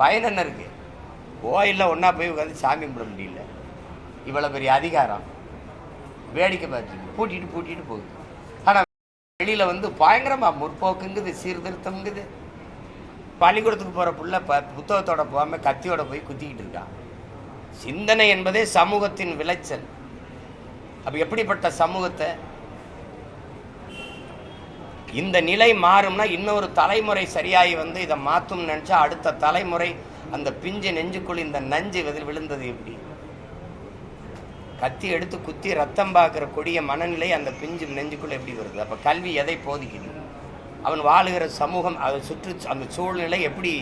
பயன் என்ன இருக்கு? கோயிலில் ஒன்றா போய் உட்காந்து சாமி கும்பிட முடியல. இவ்வளோ பெரிய அதிகாரம். வேடிக்கை பார்த்துருக்கு பூட்டிட்டு பூட்டிட்டு போகுது. ஆனால் வெளியில் வந்து பயங்கரமாக முற்போக்குங்குது சீர்திருத்தம்ங்குது. பள்ளிக்கூடத்துக்கு போகிற புள்ள ப புத்தகத்தோட போகாமல் கத்தியோட போய் குத்திக்கிட்டு இருக்கான் சிந்தனை என்பதே சமூகத்தின் விளைச்சல். அப்போ எப்படிப்பட்ட சமூகத்தை இந்த நிலை மாறும்னா இன்னொரு தலைமுறை சரியாகி வந்து இதை மாற்றும்னு நினச்சா அடுத்த தலைமுறை அந்த பிஞ்சு நெஞ்சுக்குள் இந்த நஞ்சு விழுந்தது எப்படி? கத்தி எடுத்து குத்தி ரத்தம் பார்க்குற கொடிய மனநிலை அந்த பிஞ்சு நெஞ்சுக்குள்ள எப்படி வருது? அப்போ கல்வி எதை போதிக்குது? அவன் வாழுகிற சமூகம் அதை சுற்று அந்த சூழ்நிலை எப்படி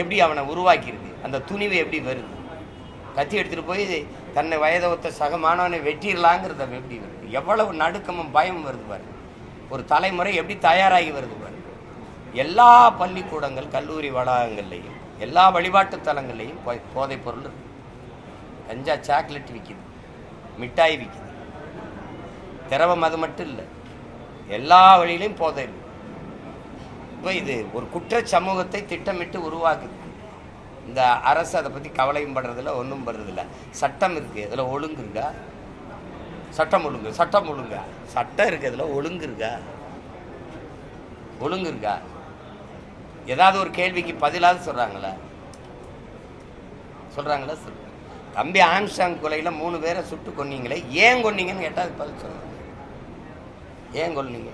எப்படி அவனை உருவாக்கியிருக்கு? அந்த துணிவு எப்படி வருது? கத்தி எடுத்துகிட்டு போய் தன்னை வயதொத்த சக மாணவனை வெட்டிடலாங்கிறது எப்படி வருது? எவ்வளவு நடுக்கமும் பயம் வருது பாரு ஒரு தலைமுறை எப்படி தயாராகி வருது பாரு எல்லா பள்ளிக்கூடங்கள் கல்லூரி வளாகங்கள்லையும் எல்லா வழிபாட்டு தலங்கள்லையும் போதைப் பொருள் இருக்கு. கஞ்சா சாக்லேட் விற்கிது மிட்டாய் விற்கிது திரவம் அது மட்டும் இல்லை எல்லா வழியிலையும் போதை இப்போ இது ஒரு குற்ற சமூகத்தை திட்டமிட்டு உருவாக்குது. இந்த அரசு அதை பற்றி கவலையும் படுறதில்ல ஒன்றும் படுறதில்ல. சட்டம் இருக்குது இதில் ஒழுங்கு இருக்கா? சட்டம் ஒழுங்கு சட்டம் ஒழுங்கா. சட்டம் இருக்குது இதில் ஒழுங்கு இருக்கா? ஒழுங்கு இருக்கா? ஏதாவது ஒரு கேள்விக்கு பதிலாவது சொல்கிறாங்களா சொல்கிறாங்களா சொல்லுங்க தம்பி ஆம்ஸ்டாங் கொலையில் மூணு பேரை சுட்டு கொன்னீங்களே ஏன் கொன்னீங்கன்னு கேட்டால் பதில் சொல்லுங்க. ஏன் கொன்னீங்க?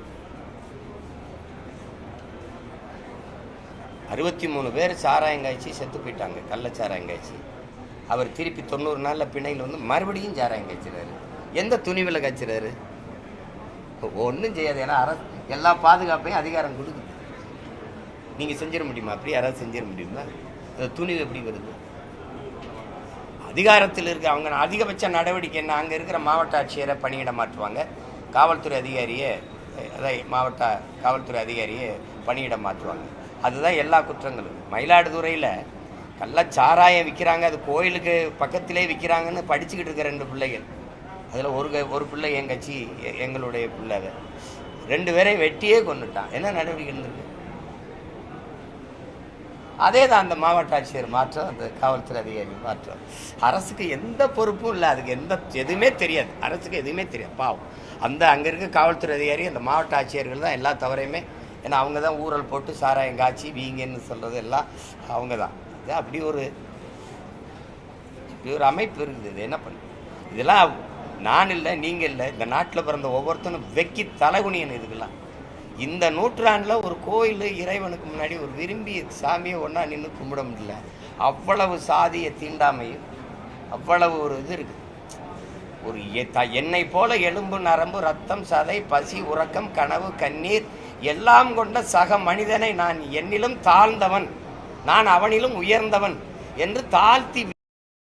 அறுபத்தி மூணு பேர் சாராயம் காய்ச்சி செத்து போயிட்டாங்க கள்ள சாராயம் காய்ச்சி. அவர் திருப்பி தொண்ணூறு நாளில் பிணையில் வந்து மறுபடியும் சாராயம் காய்ச்சிறாரு. எந்த துணிவில் காய்ச்சிறாரு? ஒன்றும் செய்யாது. ஏன்னா அரசு எல்லா பாதுகாப்பையும் அதிகாரம் கொடுக்குது. நீங்கள் செஞ்சிட முடியுமா? அப்படி யாராவது செஞ்சிட முடியுமா? அந்த துணிவு எப்படி வருது? அதிகாரத்தில் இருக்க அவங்க அதிகபட்ச நடவடிக்கை என்ன? அங்கே இருக்கிற மாவட்ட ஆட்சியரை பணியிட மாற்றுவாங்க. காவல்துறை அதிகாரியை அதை மாவட்ட காவல்துறை அதிகாரியை பணியிட மாற்றுவாங்க. அதுதான் எல்லா குற்றங்களும். மயிலாடுதுறையில் கள்ளச்சாராயம் விற்கிறாங்க அது கோயிலுக்கு பக்கத்திலே விற்கிறாங்கன்னு படிச்சுக்கிட்டு இருக்க ரெண்டு பிள்ளைகள். அதில் ஒரு க- ஒரு பிள்ளை என் கட்சி எ- எங்களுடைய பிள்ளை ரெண்டு பேரையும் வெட்டியே கொண்டுட்டான் என்ன நடவடிக்கை இருந்திருக்கு அதே தான் அந்த மாவட்ட ஆட்சியர் மாற்றம் அந்த காவல்துறை அதிகாரி மாற்றம். அரசுக்கு எந்த பொறுப்பும் இல்லை. அதுக்கு எந்த எதுவுமே தெரியாது. அரசுக்கு எதுவுமே தெரியாது. பாவம். அந்த அங்கே இருக்க காவல்துறை அதிகாரி அந்த மாவட்ட ஆட்சியர்கள் தான் எல்லா தவறையுமே ஏன்னா அவங்க தான் ஊரல் போட்டு சாராயம் காய்ச்சி வீங்கன்னு சொல்கிறது எல்லாம் அவங்க தான். இது அப்படி ஒரு இப்படி ஒரு அமைப்பு இருக்குது. இது என்ன பண்ணு இதெல்லாம் நான் இல்லை நீங்கள் இல்லை இந்த நாட்டில் பிறந்த ஒவ்வொருத்தனும் வெக்கி தலைகுனியன் இதுக்கெல்லாம். இந்த நூற்றாண்டில் ஒரு கோயில் இறைவனுக்கு முன்னாடி ஒரு விரும்பி சாமியை ஒன்றா நின்று கும்பிட முடியல. அவ்வளவு சாதிய தீண்டாமையும் அவ்வளவு ஒரு இது இருக்குது ஒரு எ- த- என்னை போல எலும்பு நரம்பு ரத்தம் சதை பசி உறக்கம் கனவு கண்ணீர் எல்லாம் கொண்ட சக மனிதனை நான் என்னிலும் தாழ்ந்தவன். நான் அவனிலும் உயர்ந்தவன் என்று தாழ்த்தி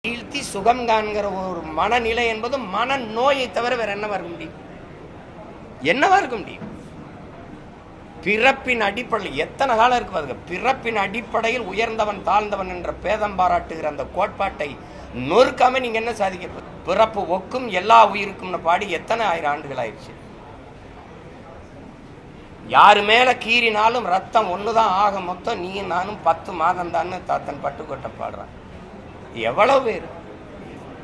வீழ்த்தி சுகம் காண்கிற ஒரு மனநிலை என்பது மன நோயை தவிர வேற என்னவா இருக்க முடியும்? என்னவா இருக்க முடியும்? பிறப்பின் அடிப்படையில் எத்தனை காலம் இருக்கு பாருங்க. பிறப்பின் அடிப்படையில் உயர்ந்தவன் தாழ்ந்தவன் என்ற பேதம் பாராட்டுகிற அந்த கோட்பாட்டை நொறுக்காம நீங்க என்ன சாதிக்க பிறப்பு ஒக்கும் எல்லா உயிருக்கும்னு பாடி எத்தனை ஆயிரம் ஆண்டுகள் ஆயிடுச்சு? யாரு மேல கீறினாலும் ரத்தம் ஒண்ணுதான் ஆக மொத்தம் நீ நானும் பத்து மாதம் தான் தாத்தன் பட்டுக்கோட்டை பாடுறான். எவ்வளவு பேர்?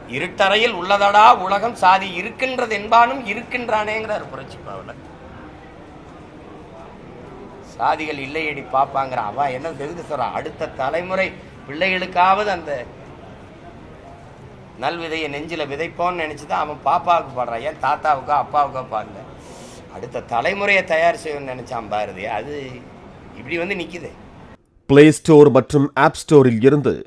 இருட்டறையில் உள்ளதடா உலகம் சாதி இருக்கின்றது என்பானும் இருக்கின்றானேங்கிறார் புரட்சி பாவலர். சாதிகள் இல்லையடி பாப்பாங்கிற அவன் என்ன எதுக்கு சொல்றான் அடுத்த தலைமுறை பிள்ளைகளுக்காவது அந்த நல்விதையை நெஞ்சில் விதைப்போன்னு நினச்சிதான் அவன் பாப்பாவுக்கு பாடுறான் ஏன் தாத்தாவுக்கோ அப்பாவுக்கோ பாடல. அடுத்த தலைமுறையை தயார் செய்யணும்னு நினச்சான் பாரதி. அது இப்படி வந்து நிக்குது. பிளே ஸ்டோர் மற்றும் ஆப் ஸ்டோரில் இருந்து